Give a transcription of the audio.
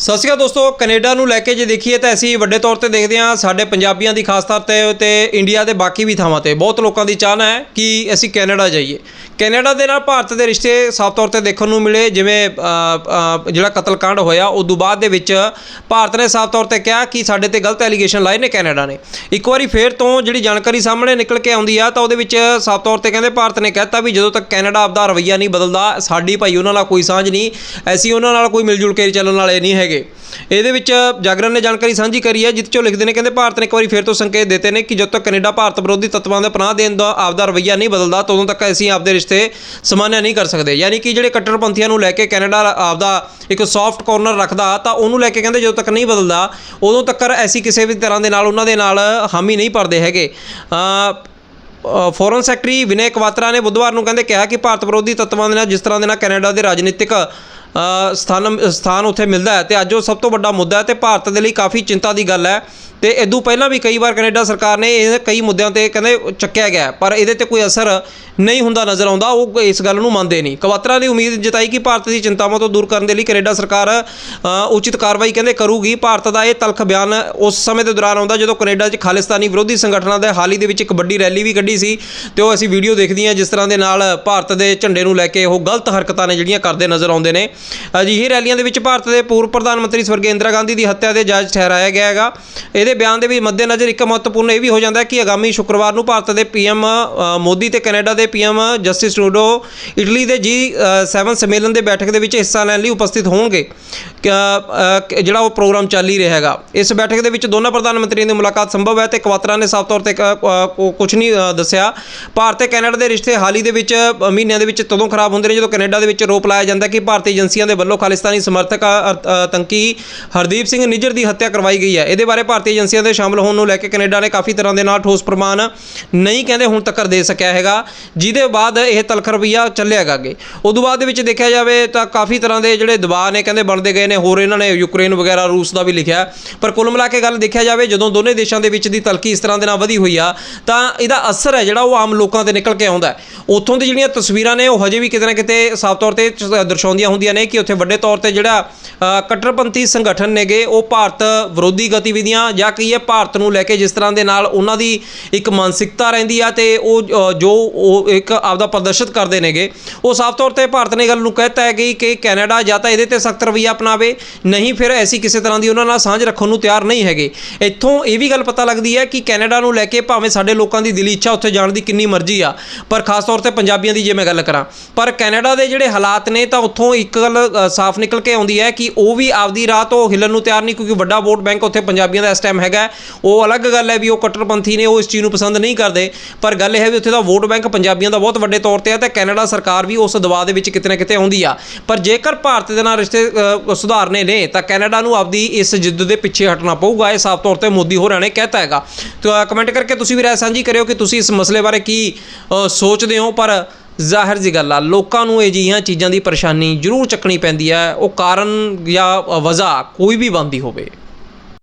ਸਤਿ ਸ਼੍ਰੀ ਅਕਾਲ ਦੋਸਤੋ, ਕੈਨੇਡਾ ਨੂੰ ਲੈ ਕੇ ਜੇ ਦੇਖੀਏ ਤਾਂ ਅਸੀਂ ਵੱਡੇ ਤੌਰ ਤੇ ਦੇਖਦੇ ਹਾਂ ਸਾਡੇ ਪੰਜਾਬੀਆਂ ਦੀ ਖਾਸ ਤੌਰ ਤੇ ਤੇ ਇੰਡੀਆ ਦੇ ਬਾਕੀ ਵੀ ਥਾਵਾਂ ਤੇ। ਬਹੁਤ ਲੋਕਾਂ ਦੀ ਚਾਹਨਾ ਹੈ ਕਿ ਅਸੀਂ ਕੈਨੇਡਾ ਜਾਈਏ। ਕੈਨੇਡਾ ਦੇ ਨਾਲ ਭਾਰਤ ਦੇ ਰਿਸ਼ਤੇ ਸਾਫ਼ ਤੌਰ ਤੇ ਦੇਖਣ ਨੂੰ ਮਿਲੇ, ਜਿਵੇਂ ਜਿਹੜਾ ਕਤਲकांड ਹੋਇਆ ਉਸ ਤੋਂ ਬਾਅਦ ਦੇ ਵਿੱਚ ਭਾਰਤ ਨੇ ਸਾਫ਼ ਤੌਰ ਤੇ ਕਿਹਾ ਕਿ ਸਾਡੇ ਤੇ ਗਲਤ ਐਲੀਗੇਸ਼ਨ ਲਾਏ ਨੇ ਕੈਨੇਡਾ ਨੇ। ਇੱਕ ਵਾਰੀ ਫੇਰ ਤੋਂ ਜਿਹੜੀ ਜਾਣਕਾਰੀ ਸਾਹਮਣੇ ਨਿਕਲ ਕੇ ਆਉਂਦੀ ਆ, ਤਾਂ ਉਹਦੇ ਵਿੱਚ ਸਾਫ਼ ਤੌਰ ਤੇ ਕਹਿੰਦੇ ਭਾਰਤ ਨੇ ਕਹਿਤਾ ਵੀ ਜਦੋਂ ਤੱਕ ਕੈਨੇਡਾ ਆਪਦਾ ਰਵੱਈਆ ਨਹੀਂ ਬਦਲਦਾ, ਸਾਡੀ ਭਾਈ ਉਹਨਾਂ ਨਾਲ ਕੋਈ ਸਾਂਝ ਨਹੀਂ ਐਸੀ ਉਹਨਾਂ ਨਾਲ ਕੋਈ ਮਿਲ ਜੁਲ ਕੇ ਚੱਲਣ ਵਾਲੇ ਨਹੀਂ ਹੈਗੇ। ਇਹਦੇ ਵਿੱਚ ਜਾਗਰਣ ਨੇ ਜਾਣਕਾਰੀ ਸਾਂਝੀ ਕਰੀ ਹੈ ਜਿਸ ਚੋਂ ਲਿਖਦੇ ਨੇ, ਕਹਿੰਦੇ ਭਾਰਤ ਨੇ ਇੱਕ ਵਾਰੀ ਫੇਰ ਤੋਂ ਸੰਕੇਤ ਦਿੱਤੇ ਨੇ ਕਿ ਜਦੋਂ ਤੱਕ ਕੈਨੇਡਾ ਭਾਰਤ ਵਿਰੋਧੀ ਤੱਤਾਂ ਦਾ ਪਨਾਹ ਦੇਣ ਦਾ ਆਪਦਾ ਰਵੱਈਆ ਨਹੀਂ ਬਦਲਦਾ, ਤਦੋਂ ਤੱਕ ਅਸੀਂ ਆਪਦੇ ਰਿਸ਼ਤੇ ਸਮਾਨਿਆ ਨਹੀਂ ਕਰ ਸਕਦੇ। ਯਾਨੀ ਕਿ ਜਿਹੜੇ ਕੱਟੜਪੰਥੀਆਂ ਨੂੰ ਲੈ ਕੇ ਕੈਨੇਡਾ ਆਪਦਾ ਇੱਕ ਸੌਫਟ ਕਾਰਨਰ ਰੱਖਦਾ, ਤਾਂ ਉਹਨੂੰ ਲੈ ਕੇ ਕਹਿੰਦੇ ਜਦੋਂ ਤੱਕ ਨਹੀਂ ਬਦਲਦਾ, ਉਦੋਂ ਤੱਕ ਐਸੀ ਕਿਸੇ ਵੀ ਤਰ੍ਹਾਂ ਦੇ ਨਾਲ, ਉਹਨਾਂ ਦੇ ਨਾਲ ਹਾਮੀ ਨਹੀਂ ਭਰਦੇ ਹੈਗੇ। ਫੋਰਨ ਸੈਕਟਰੀ ਵਿਨੇ ਕਵਾਤਰਾ ਨੇ ਬੁੱਧਵਾਰ ਨੂੰ ਕਹਿੰਦੇ ਕਿਹਾ ਕਿ ਭਾਰਤ ਵਿਰੋਧੀ ਤੱਤਾਂ ਦੇ ਨਾਲ ਜਿਸ ਤਰ੍ਹਾਂ ਦੇ ਨਾਲ ਕੈਨੇਡਾ ਦੇ ਰਾਜਨੀਤਿਕ ਸਥਾਨ ਸਥਾਨ ਉੱਥੇ ਮਿਲਦਾ ਹੈ ਤੇ ਅੱਜ ਉਹ ਸਭ ਤੋਂ ਵੱਡਾ ਮੁੱਦਾ ਹੈ ਤੇ ਭਾਰਤ ਦੇ ਲਈ ਕਾਫੀ ਚਿੰਤਾ ਦੀ ਗੱਲ ਹੈ ਤੇ ਇਦੋਂ ਪਹਿਲਾਂ ਵੀ ਕਈ ਵਾਰ ਕੈਨੇਡਾ ਸਰਕਾਰ ਨੇ ਇਹ ਕਈ ਮੁੱਦਿਆਂ ਤੇ ਕਹਿੰਦੇ ਚੱਕਿਆ ਗਿਆ ਪਰ ਇਹਦੇ ਤੇ ਕੋਈ ਅਸਰ ਨਹੀਂ ਹੁੰਦਾ ਨਜ਼ਰ ਆਉਂਦਾ, ਉਹ ਇਸ ਗੱਲ ਨੂੰ ਮੰਨਦੇ ਨਹੀਂ। ਕਵਾਤਰਾ ਨੇ ਉਮੀਦ ਜਤਾਈ ਕਿ ਭਾਰਤ ਦੀ ਚਿੰਤਾਵਾਂ ਤੋਂ ਦੂਰ ਕਰਨ ਦੇ ਲਈ ਕੈਨੇਡਾ ਸਰਕਾਰ ਉਚਿਤ ਕਾਰਵਾਈ ਕਹਿੰਦੇ ਕਰੂਗੀ। ਭਾਰਤ ਦਾ ਇਹ ਤਲਖ ਬਿਆਨ ਉਸ ਸਮੇਂ ਦੇ ਦੌਰਾਨ ਆਉਂਦਾ ਜਦੋਂ ਕੈਨੇਡਾ 'ਚ ਖਾਲਿਸਤਾਨੀ ਵਿਰੋਧੀ ਸੰਗਠਨਾਂ ਦੇ ਹਾਲ ਹੀ ਦੇ ਵਿੱਚ ਇੱਕ ਵੱਡੀ ਰੈਲੀ ਵੀ ਕੱਢੀ ਸੀ ਤੇ ਉਹ ਅਸੀਂ ਵੀਡੀਓ ਦੇਖਦੇ ਹਾਂ ਜਿਸ ਤਰ੍ਹਾਂ ਦੇ ਨਾਲ ਭਾਰਤ ਦੇ ਝੰਡੇ ਨੂੰ ਲੈ ਕੇ ਉਹ ਗਲਤ ਹਰਕਤਾਂ ਨੇ ਜਿਹੜੀਆਂ ਕਰਦੇ ਨਜ਼ਰ ਆਉਂਦੇ ਨੇ। ਅਜਿਹੀ ਰੈਲੀਆਂ ਦੇ ਵਿੱਚ ਭਾਰਤ ਦੇ ਪੂਰਵ ਪ੍ਰਧਾਨ ਮੰਤਰੀ ਸਵਰਗੀ ਇੰਦਰਾ ਗਾਂਧੀ ਦੀ ਹੱਤਿਆ ਦੇ ਜਾਇਜ਼ ਠਹਿਰਾਇਆ ਗਿਆ ਹੈਗਾ। ਇਹਦੇ ਬਿਆਨ ਦੇ ਵੀ ਮੱਦੇਨਜ਼ਰ ਇੱਕ ਮਹੱਤਵਪੂਰਨ ਇਹ ਵੀ ਹੋ ਜਾਂਦਾ ਕਿ ਆਗਾਮੀ ਸ਼ੁੱਕਰਵਾਰ ਨੂੰ ਭਾਰਤ ਦੇ ਪੀਐਮ ਮੋਦੀ ਤੇ ਕੈਨੇਡਾ ਦੇ ਪੀਐਮ ਜਸਟਿਸ ਟਰੂਡੋ ਇਟਲੀ ਦੇ ਜੀ 7 ਸੰਮੇਲਨ ਦੇ ਬੈਠਕ ਦੇ ਵਿੱਚ ਹਿੱਸਾ ਲੈਣ ਲਈ ਉਪਸਥਿਤ ਹੋਣਗੇ। ਜਿਹੜਾ ਉਹ ਪ੍ਰੋਗਰਾਮ ਚੱਲ ਹੀ ਰਿਹਾ ਹੈਗਾ। ਇਸ ਬੈਠਕ ਦੇ ਵਿੱਚ ਦੋਨਾਂ ਪ੍ਰਧਾਨ ਮੰਤਰੀਆਂ ਦੀ ਮੁਲਾਕਾਤ ਸੰਭਵ ਹੈ ਤੇ ਕਵਾਤਰਾ ਨੇ ਸਾਫ਼ ਤੌਰ ਤੇ ਕੁਝ ਨਹੀਂ ਦੱਸਿਆ। ਭਾਰਤ ਤੇ ਕੈਨੇਡਾ ਦੇ ਰਿਸ਼ਤੇ ਹਾਲ ਹੀ ਦੇ ਵਿੱਚ ਮਹੀਨਿਆਂ ਦੇ ਵਿੱਚ ਤਦੋਂ ਖਰਾਬ ਹੁੰਦੇ ਨੇ ਜਦੋਂ ਕੈਨੇਡਾ ਦੇ ਵਿੱਚ ਰੋਪ ਲਾਇਆ ਜਾਂਦਾ ਕਿ ਭਾਰਤੀ ਏਜੰਸੀਆਂ ਦੇ ਵੱਲੋਂ ਖਾਲਿਸਤਾਨੀ ਸਮਰਥਕ ਆਤੰਕੀ ਹਰਦੀਪ ਸਿੰਘ ਨਿੱਜਰ ਦੀ ਹੱਤਿਆ ਕਰਵਾਈ ਗਈ ਹੈ। ਇਹਦੇ ਬਾਰੇ ਭਾਰਤੀ ਏਜੰਸੀਆਂ ਦੇ ਸ਼ਾਮਲ ਹੋਣ ਨੂੰ ਲੈ ਕੇ ਕੈਨੇਡਾ ਨੇ ਕਾਫੀ ਤਰ੍ਹਾਂ ਦੇ ਨਾਲ ਠੋਸ ਪ੍ਰਮਾਣ ਨਹੀਂ ਕਹਿੰਦੇ ਹੁਣ ਤੱਕ ਦੇ ਸਕਿਆ ਹੈਗਾ। ਜਿਹਦੇ ਬਾਅਦ ਇਹ ਤਲਖ ਰਵਈਆ ਚੱਲਿਆ ਗਾ ਅੱਗੇ। ਉਦੋਂ ਬਾਅਦ ਦੇ ਵਿੱਚ ਦੇਖਿਆ ਜਾਵੇ ਤਾਂ ਕਾਫੀ ਤਰ੍ਹਾਂ ਦੇ ਜਿਹੜੇ ਦਬਾਅ ਨੇ ਕਹਿੰਦੇ ਬਣਦੇ ਗਏ ਨੇ। ਹੋਰ ਇਹਨਾਂ ਨੇ ਯੂਕਰੇਨ ਵਗੈਰਾ, ਰੂਸ ਦਾ ਵੀ ਲਿਖਿਆ। ਪਰ ਕੁੱਲ ਮਿਲਾ ਕੇ ਗੱਲ ਦੇਖਿਆ ਜਾਵੇ, ਜਦੋਂ ਦੋਨੇ ਦੇਸ਼ਾਂ ਦੇ ਵਿੱਚ ਦੀ ਤਲਖੀ ਇਸ ਤਰ੍ਹਾਂ ਦੇ ਨਾਲ ਵਧੀ ਹੋਈ ਆ, ਤਾਂ ਇਹਦਾ ਅਸਰ ਹੈ ਜਿਹੜਾ ਉਹ ਆਮ ਲੋਕਾਂ ਤੇ ਨਿਕਲ ਕੇ ਆਉਂਦਾ ਉੱਥੋਂ ਦੀ ਜਿਹੜੀਆਂ ਤਸਵੀਰਾਂ ਨੇ, ਉਹ ਹਜੇ ਵੀ ਕਿਤੇ ਨਾ ਕਿਤੇ ਸਾਫ਼ ਤੌਰ ਤੇ ਦਰਸਾਉਂਦੀਆਂ ਹੁੰਦੀਆਂ ਨੇ। ਕਿ ਉੱਥੇ ਵੱਡੇ ਤੌਰ ਤੇ ਜਿਹੜਾ ਅ, ਕੱਟੜਪੰਥੀ ਸੰਗਠਨ ਨੇਗੇ ਉਹ ਭਾਰਤ ਵਿਰੋਧੀ ਗਤੀਵਿਧੀਆਂ ਜਾਂ ਕਹੀਏ ਭਾਰਤ ਨੂੰ ਲੈ ਕੇ ਜਿਸ ਤਰ੍ਹਾਂ ਦੇ ਨਾਲ ਉਹਨਾਂ ਦੀ ਇੱਕ ਮਾਨਸਿਕਤਾ ਰਹਿੰਦੀ ਆ ਤੇ ਉਹ ਜੋ ਉਹ ਇੱਕ ਆਪਦਾ ਪ੍ਰਦਰਸ਼ਿਤ ਕਰਦੇ ਨੇਗੇ ਉਹ ਸਾਫ਼ ਤੌਰ ਤੇ ਭਾਰਤ ਨੇ ਗੱਲ ਨੂੰ ਕਹਿਤਾ ਹੈ ਕਿ ਕਿ ਕੈਨੇਡਾ ਜਾਂ ਤਾਂ ਇਹਦੇ ਤੇ ਸਖਤ ਰਵੱਈਆ ਅਪਣਾਵੇ ਨਹੀਂ ਫਿਰ ਐਸੀ ਕਿਸੇ ਤਰ੍ਹਾਂ ਦੀ ਉਹਨਾਂ ਨਾਲ ਸਾਂਝ ਰੱਖਣ ਨੂੰ ਤਿਆਰ ਨਹੀਂ ਹੈਗੇ। ਇੱਥੋਂ ਇਹ ਵੀ ਗੱਲ ਪਤਾ ਲੱਗਦੀ ਹੈ ਕਿ ਕੈਨੇਡਾ ਨੂੰ ਲੈ ਕੇ ਭਾਵੇਂ ਸਾਡੇ ਲੋਕਾਂ ਦੀ ਦਿਲੀ ਇੱਛਾ ਉੱਥੇ ਜਾਣ ਦੀ ਕਿੰਨੀ ਮਰਜ਼ੀ ਆ ਪਰ ਖਾਸ ਤੌਰ ਤੇ ਪੰਜਾਬੀਆਂ ਦੀ ਜੇ ਮੈਂ ਗੱਲ ਕਰਾਂ ਪਰ ਕੈਨੇਡਾ ਦੇ ਜਿਹੜੇ ਹਾਲਾਤ ਨੇ ਤਾਂ ਉੱਥੋਂ ਇੱਕ ਗੱਲ ਸਾਫ਼ ਨਿਕਲ ਕੇ ਆਉਂਦੀ ਹੈ ਕਿ ਉਹ ਵੀ ਆਪਦੀ ਰਾਹ ਤੋਂ ਹਿੱਲਣ ਨੂੰ ਤਿਆਰ ਨਹੀਂ ਕਿਉਂਕਿ ਵੱਡਾ ਵੋਟ ਬੈਂਕ ਉੱਥੇ ਪੰਜਾਬੀਆਂ ਦਾ ਇਸ ਟਾਈਮ ਹੈਗਾ ਉਹ ਅਲੱਗ ਗੱਲ ਹੈ ਵੀ ਉਹ ਕੱਟੜਪੰਥੀ ਨੇ ਉਹ ਇਸ ਚੀਜ਼ ਨੂੰ ਪਸੰਦ ਨਹੀਂ ਕਰਦੇ। ਪਰ ਗੱਲ ਇਹ ਹੈ ਵੀ ਉੱਥੇ ਦਾ ਵੋਟ ਬੈਂਕ ਪੰਜਾਬੀਆਂ ਦਾ ਬਹੁਤ ਵੱਡੇ ਤੌਰ ਤੇ ਹੈ ਤੇ ਕੈਨੇਡਾ ਸਰਕਾਰ ਵੀ ਉਸ ਦਬਾਅ ਦੇ ਵਿੱਚ ਕਿਤੇ ਨਾ ਕਿਤੇ ਆਉਂਦੀ ਆ। ਪਰ ਜੇਕਰ ਭਾਰਤ ਦੇ ਨਾਲ ਰਿਸ਼ਤੇ ਸੁਧਾਰਨੇ ਨੇ ਤਾਂ ਕੈਨੇਡਾ ਨੂੰ ਆਪਦੀ ਇਸ ਜਿੱਦ ਦੇ ਪਿੱਛੇ ਹਟਣਾ ਪਊਗਾ। ਇਹ ਸਾਫ਼ ਤੌਰ ਤੇ ਮੋਦੀ ਹੋਰਾਂ ਨੇ ਕਹਿਤਾ ਹੈਗਾ। ਤਾਂ ਕਮੈਂਟ ਕਰਕੇ ਤੁਸੀਂ ਵੀ ਰਾਏ ਸਾਂਝੀ ਕਰਿਓ ਕਿ ਤੁਸੀਂ ਇਸ ਮਸਲੇ ਬਾਰੇ ਕੀ ਸੋਚਦੇ ਹੋ। ਪਰ ਜ਼ਾਹਿਰ ਜੀ ਗੱਲ ਆ, ਲੋਕਾਂ ਨੂੰ ਇਹ ਜਿਹੀਆਂ ਚੀਜ਼ਾਂ ਦੀ ਪਰੇਸ਼ਾਨੀ ਜ਼ਰੂਰ ਚੱਕਣੀ ਪੈਂਦੀ ਹੈ ਉਹ ਕਾਰਨ ਜਾਂ ਵਜ੍ਹਾ ਕੋਈ ਵੀ ਬੰਦੀ ਹੋਵੇ।